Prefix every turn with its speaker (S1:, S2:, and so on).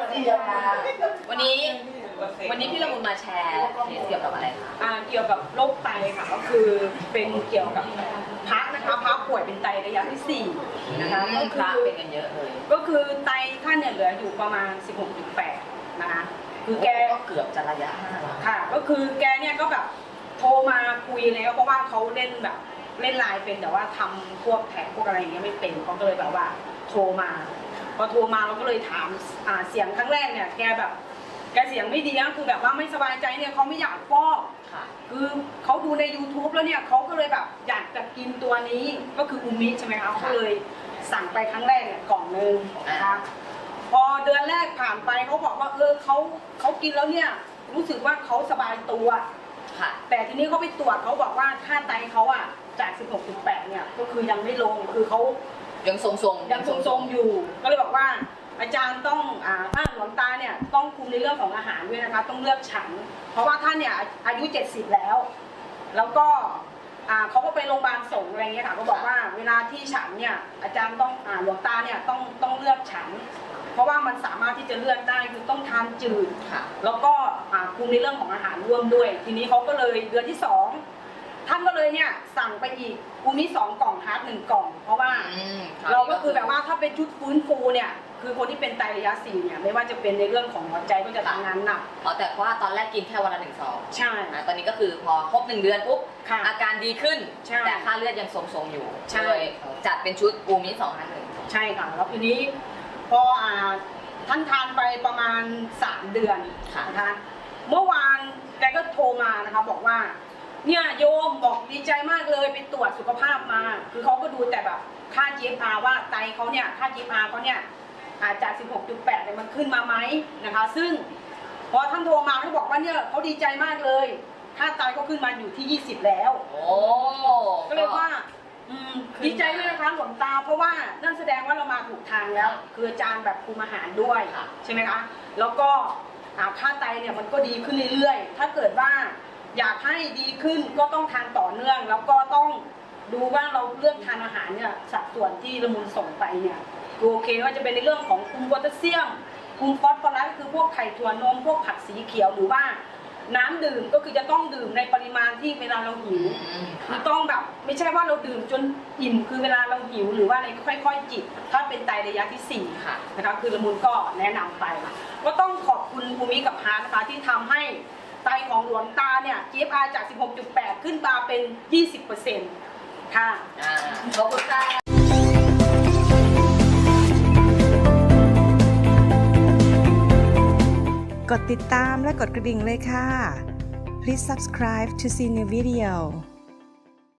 S1: วันนี้วันนี้พี่ละมุนมาแชร์เคสเกี่ยวกับอะไรคะ
S2: อ่าเกี่ยวกับโรคไตค่ะก็คือเป็นเกี่ยวกับพักนะคะพักป่วยเป็นไตระยะที่สี่นะคะก็
S1: พ
S2: คื
S1: ระ
S2: อ
S1: เป็นกันเยอะเลย
S2: ก็คือไตท่านเนี่ยเหลืออยู่ประมาณ 16.8 นะคะคือแก
S1: ก็เกือบจะระยะห้าแล้ว
S2: ค่ะ ก็คือแกเนี่ยก็แบบโทรมาคุยแล้วเพราะว่าเขาเล่นแบบเล่นไลน์เป็นแต่ว่าทำพวกแท็กพวกอะไรอย่างเงี้ยไม่เป็นเขาก็เลยแบบว่าโทรมา พอโทรมาเราก็เลยถามอ่าเสียงครั้งแรกเนี่ยแกแบบ แกเสียงไม่ดีนะคือแบบว่าไม่สบายใจเนี่ยเขาไม่อยากฟอก
S1: ค่ะ
S2: คือเขาดูใน YouTube แล้วเนี่ยเขาก็เลยแบบอยากจะกินตัวนี้ก็คืออูมิใช่ไหมคะเขาก็เลยสั่งไปครั้งแรกเนี่ยกล่องหนึ่งนะคะพอเดือนแรกผ่านไปเขาบอกว่าเออเขาเขากินแล้วเนี่ยรู้สึกว่าเขาสบายตัว
S1: ค่ะ
S2: แต่ทีนี้เขาไปตรวจเขาบอกว่าค่าไตเขาอะจาก 16.8 เนี่ยก็คือยังไม่ลงคือเขา
S1: ยังทรงๆ
S2: ยังทรงๆอยู่ ก็เลยบอกว่า อาจารย์ต้องอ่าถ้าหลวงตาเนี่ยต้องคุมในเรื่องของอาหารด้วยนะคะ ต้องเลือกฉัน เพราะว่าท่านเนี่ยอายุ 70 แล้ว แล้วก็อ่าเขาก็ไปโรงพยาบาลสงฆ์อะไรเงี้ยค่ะก็บอกว่าเวลาที่ฉันเนี่ยอาจารย์ต้องอ่าหลวงตาเนี่ยต้องต้องเลือกฉัน เพราะว่ามันสามารถที่จะเลือกได้คือต้องทานจืด
S1: ค่ะ
S2: แล้วก็อ่าคุมในเรื่องของอาหารร่วมด้วย ทีนี้เขาก็เลยเดือนที่สอง ท่านก็เลยเนี่ยสั่งไปอีกอูมิสองกล่องฮาร์ดหนึ่งกล่อง เพราะว่า
S1: อืม
S2: เราก็คือแบบว่าถ้าเป็นชุดฟื้นฟูเนี่ย คือคนที่เป็นไตระยะสี่เนี่ยไม่ว่าจะเป็นในเรื่องของหัวใจก็จะทำงานหนัก
S1: อ๋อแต่ว่าตอนแรกกินแค่วันละหนึ่งซอง
S2: ใช่
S1: อะตอนนี้ก็คือพอครบหนึ่งเดือนปุ๊บ
S2: ค่ะ
S1: อาการดีขึ้น
S2: ใช่
S1: แต่ค่าเลือดยังทรงๆอยู่
S2: ใช่
S1: เลยจัดเป็นชุดอูมิสองห้าหนึ่ง
S2: ใช่ค่ะแล้วทีนี้พออ่าท่านทานไปประมาณ 3 เดือน
S1: ค่ะ
S2: นะคะเมื่อวานแกก็โทรมานะคะบอกว่า เนี่ยโยมบอกดีใจมากเลยไปตรวจสุขภาพมา คือเขาก็ดูแต่แบบค่า GFR ว่าไตเขาเนี่ยค่า GFR เขาเนี่ยอาจจาก16.8เนี่ยมันขึ้นมาไหมนะคะ ซึ่งพอท่านโทรมาเขาบอกว่าเนี่ยเขาดีใจมากเลยค่าไตเขาขึ้นมาอยู่ที่ 20 แล้ว
S1: โอ้
S2: ก็เลยว่าอืมดีใจด้วยนะคะหลวงตา เพราะว่านั่นแสดงว่าเรามาถูกทางแล้ว คืออาจารย์แบบคุมอาหารด้วย
S1: ค่ะ
S2: ใช่ไหมคะแล้วก็อ่าค่าไตเนี่ยมันก็ดีขึ้นเรื่อยๆ ถ้าเกิดว่า อยากให้ดีขึ้นก็ต้องทานต่อเนื่อง แล้วก็ต้องดูว่าเราเลือกทานอาหารเนี่ยสัดส่วนที่ละมุนส่งไปเนี่ยดูโอเคว่าจะเป็นในเรื่องของคุมโพแทสเซียมคุมฟอสฟอรัสคือพวกไข่ถั่วนมพวกผักสีเขียวหรือว่าน้ำดื่มก็คือจะต้องดื่มในปริมาณที่เวลาเราหิวคือต้องแบบไม่ใช่ว่าเราดื่มจนอิ่มคือเวลาเราหิวหรือว่าอะไรค่อย ๆ จิบถ้าเป็นไตระยะที่สี่
S1: ค่ะ
S2: นะคะคือละมุนก็แนะนำไป ก็ต้องขอบคุณภูมิกับพาร์ทนะคะที่ทำให้ ไตของหลวงตาเนี่ย GFR จาก 16.8 ขึ้นมาเป็น 20%ค่ะ
S1: อ่าขอบคุณค่ะ
S3: กดติดตามและกดกระดิ่งเลยค่ะ Please subscribe to see new video